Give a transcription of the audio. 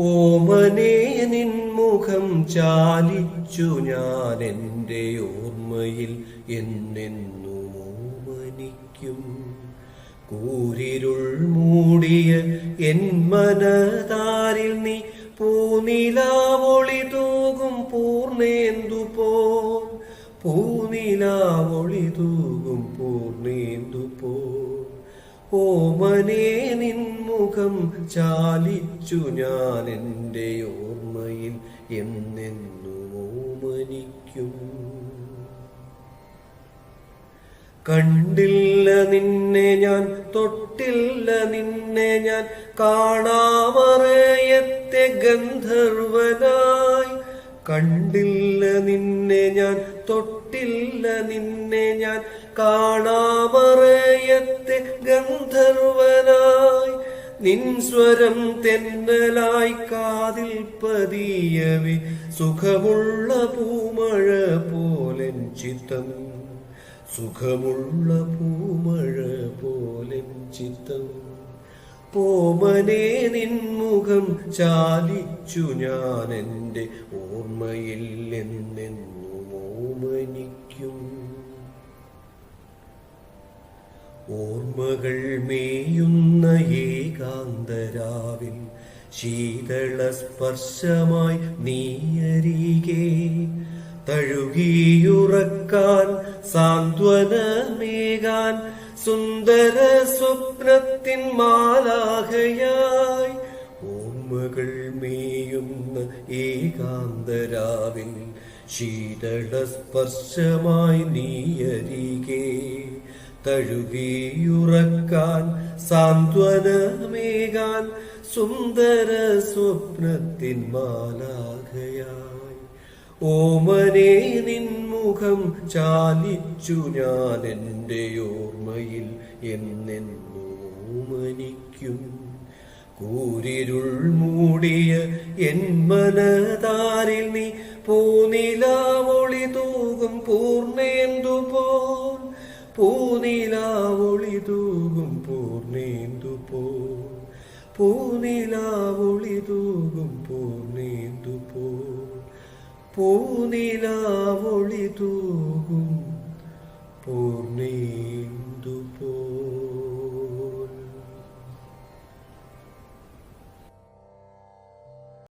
ഓമനെ നിൻമുഖം ചാലിച്ചു ഞാൻ എന്റെ ഓർമ്മയിൽ എന്നെന്നും ഓമനിക്കും. കൂരിരുൾ മൂടിയ എൻ മനതാരിൽ നീ പൂനിലാവൊളി തൂകും പൂർണേന്തു പോ. പൂനിലാവൊളി തൂകും പൂർണേന്തു പോൽ ഓമനെ നിൻമുഖം ചാലിച്ചു ഞാൻ എന്റെ ഓർമ്മയിൽ എന്നെന്നും ഓമനിക്കും കണ്ടില്ല നിന്നെ ഞാൻ തൊട്ടില്ല നിന്നെ ഞാൻ കാണാമറയത്തെ ഗന്ധർവനായി. കണ്ടില്ല നിന്നെ ഞാൻ തൊട്ടില്ല നിന്നെ ഞാൻ. കാണാമറയത്തെ ഗന്ധർവനായി നിൻ സ്വരം തെന്നലായി കാതിൽ പതിയവി. സുഖമുള്ള പൂമഴ പോലെൻ ചിത്തം. സുഖമുള്ള പൂമഴ പോലെ ചിത്തം. പോമനെ നിൻമുഖം ചാലിച്ചു ഞാൻ എന്റെ ഓർമ്മയിൽ എന്നെന്നും ഓമനിക്കും. ഓർമ്മകൾ മേയുന്ന ഏകാന്തരാവിൽ ശീതള സ്പർശമായി നീയരികെ തഴുകിയുറക്കാൻ സാന്ത്വനമേകാൻ സുന്ദര സ്വപ്നത്തിൻ മാലാഹയായി ഓർമ്മകൾ മേയുന്ന ഏകാന്തരാവിൻ ശീതള സ്പർശമായി നീയരികെ. തഴുകിയുറക്കാൻ സാന്ത്വനമേകാൻ സുന്ദര സ്വപ്നത്തിൻ മാലാഖയായി. ഓമനെ നിൻമുഖം ചാലിച്ചു ഞാൻ എന്റെ ഓർമ്മയിൽ എന്നെന്നും ഓമനിക്കും കൂരിരുൾ മൂടിയ എൻ മനതാരിൽ നീ പൂനിലാവൊളി തൂകും പൂർണേന്ദു പോൽ പൂനിലാവൊളി തൂകും പൂർണേന്ദു പോൽ പൂനിലാവൊളി തൂകും പൂനിലാവൊളി തൂകും. പൂർണേന്ദു പോ